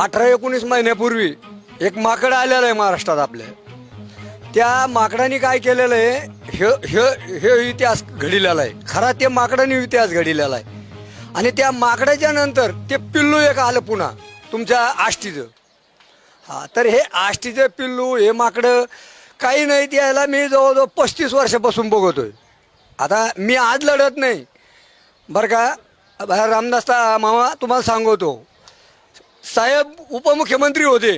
अठरा एकोणीस महिन्यापूर्वी एक माकड आलेलं आहे महाराष्ट्रात आपल्या. त्या माकडाने काय केलेलं आहे हे हे हे इतिहास घडिलेला आहे. खरा ते माकडाने इतिहास घडिलेला आहे. आणि त्या माकडाच्या नंतर ते पिल्लू एक आलं पुन्हा तुमच्या आष्टीचं. हा तर हे आष्टीचं पिल्लू हे माकडं काही नाही त्याला मी जवळजवळ पस्तीस वर्षापासून बघतोय. आता मी आज लढत नाही. बरं का? बाहेर रामदास मामा तुम्हाला सांगतो. साहेब उपमुख्यमंत्री होते.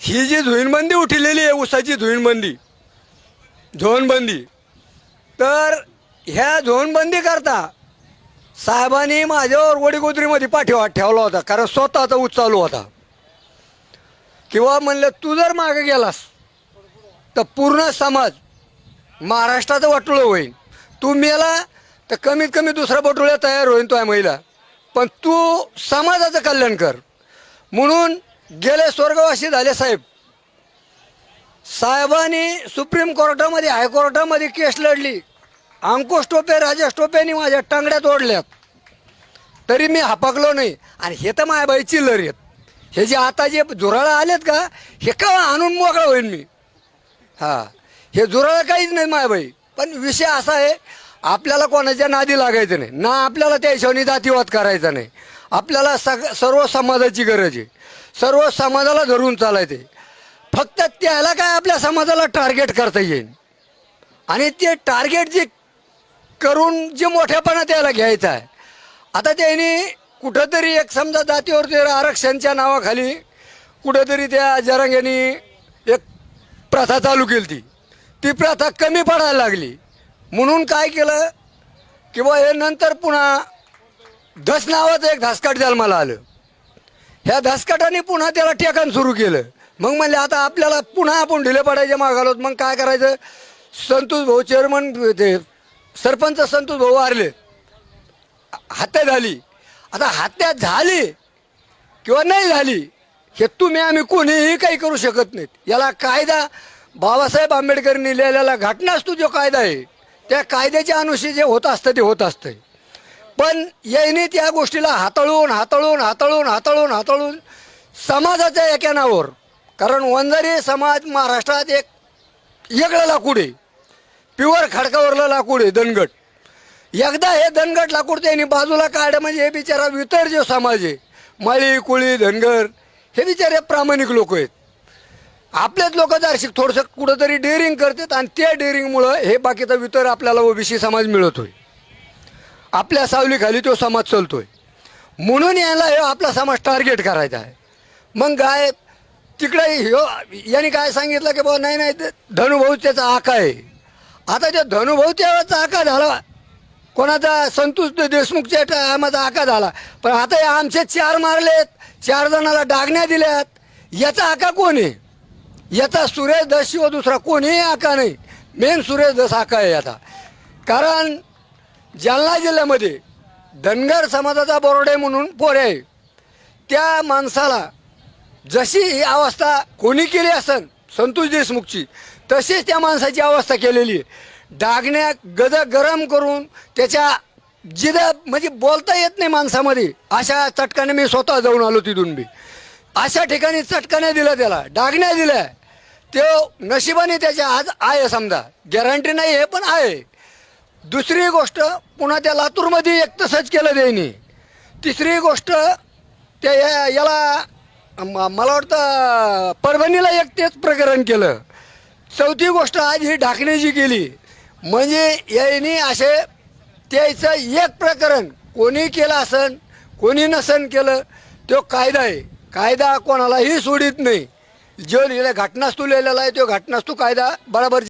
ही जी धुईनबंदी उठलेली आहे उसाची धुईणबंदी झोनबंदी तर ह्या झोनबंदी करता साहेबांनी माझ्यावर वडीगोदरीमध्ये पाठीवा ठेवला होता कारण स्वतःचा ऊस चालू होता. किंवा म्हणलं तू जर मागे गेलास तर पूर्ण समाज महाराष्ट्राचं वाटुळं होईल. तू मेला तर कमीत कमी दुसरा बटुळ्या तयार होईल तो आहे महिला. पण तू समाजाचं कल्याण कर. म्हणून गेले स्वर्गवासी झाले साहेब. साहेबांनी सुप्रीम कोर्टामध्ये हायकोर्टामध्ये केस लढली. अंकुश टोपे राजेश टोपेनी माझ्या टांगड्यात ओढल्यात तरी मी हापकलो नाही. आणि हे तर मायाबाई चिल्लर आहेत. हे जे आता जे झुराळा आलेत का हे का आणून मोकळा होईल मी? हा. हे झुराळं काहीच नाही मायाबाई पण विषय असा आहे आपल्याला कोणाच्या नादी लागायचं नाही. ना आपल्याला त्या हिशोबाने जातीवाद करायचा नाही. आपल्याला सग सर्व समाजाची गरज आहे. सर्व समाजाला धरून चालायचे फक्त त्याला काय आपल्या समाजाला टार्गेट करता येईल. आणि ते टार्गेट जे करून जे मोठेपणा त्याला घ्यायचं आहे. आता त्यांनी कुठंतरी एक समजा जातीवर ते आरक्षणच्या नावाखाली कुठंतरी त्या जरांग्यांनी एक प्रथा चालू केली ती ती प्रथा कमी पडायला लागली. म्हणून काय केलं किंवा हे नंतर पुन्हा धस नावाचं एक धासकाट जन्माला आलं. ह्या धासकाटाने पुन्हा त्याला टेकन सुरू केलं. मग म्हणले आता आपल्याला पुन्हा आपण ढिले पडायचे मागालो मग काय करायचं? संतोष भाऊ चेअरमन ते सरपंच संतोष भाऊ वारले. हत्या झाली. आता हत्या झाली किंवा नाही झाली हे तुम्ही आम्ही कोणीही काही करू शकत नाहीत. याला कायदा बाबासाहेब आंबेडकरांनी लिहिलेला घटनाच तो जो कायदा आहे. त्या कायद्याच्या अनुषी जे होत असतं ते होत असतं पण याने त्या गोष्टीला हाताळून हाताळून हाताळून हाताळून हाताळून समाजाच्या एका नावावर कारण वंजारी समाज महाराष्ट्रात एक वेगळं लाकूड आहे. प्युअर खडकावरलं लाकूड आहे दणगट एकदा हे दणगट लाकूड त्यांनी बाजूला काढ म्हणजे हे बिचारा वितर जो समाज आहे. माळी कुळी धनगर हे बिचारे प्रामाणिक लोक आहेत. आपलेच लोक दार्शिक थोडंसं कुठंतरी डेअरिंग करतात आणि त्या डेअरिंगमुळं हे बाकीचा वितर आपल्याला ओबीसी समाज मिळतोय. आपल्या सावलीखाली तो समाज चालतोय. म्हणून याला हे आपला समाज टार्गेट करायचा आहे. मग काय तिकडे हो यांनी काय सांगितलं की बाबा नाही नाही ते धनुभाऊ त्याचा आका आहे. आता त्या धनुभाऊ त्याचा आका झाला. कोणाचा संतोष देशमुखच्या टायमाचा आका झाला. पण आता हे आमचे चार मारलेत चार जणाला डागण्या दिल्यात. याचा आका कोण आहे? याचा सुरेश दस शिवाय दुसरा कोणीही आका नाही. मेन सुरेश दस आका आहे आता. कारण जालना जिल्ह्यामध्ये धनगर समाजाचा बोर्डे म्हणून पोरे आहे. त्या माणसाला जशी ही अवस्था कोणी केली असन संतोष देशमुखची तशीच त्या माणसाची अवस्था केलेली आहे. डागण्या गद गरम करून त्याच्या जिद म्हणजे बोलता येत नाही माणसामध्ये. अशा चटकाने मी स्वतः जाऊन आलो तिथून बी. अशा ठिकाणी चटकाने दिलं त्याला डागण्या दिल्या. तो नशिबाने त्याच्या आज आहे समजा. गॅरंटी नाही हे पण आहे. दुसरी गोष्ट पुन्हा त्या लातूरमध्ये एक तसंच केलं त्यांनी. तिसरी गोष्ट त्या या- याला म- मला वाटतं परभणीला एक तेच प्रकरण केलं. चौथी गोष्ट आज ही ढाकण्याची केली. म्हणजे यांनी असे त्याचं एक प्रकरण कोणी केलं असन कोणी नसन केलं तो कायदा आहे. कायदा कोणालाही सोडित नाही. जो लिहिला घटनास्तू लिहिलेला आहे तो घटनास्तू कायदा बराबर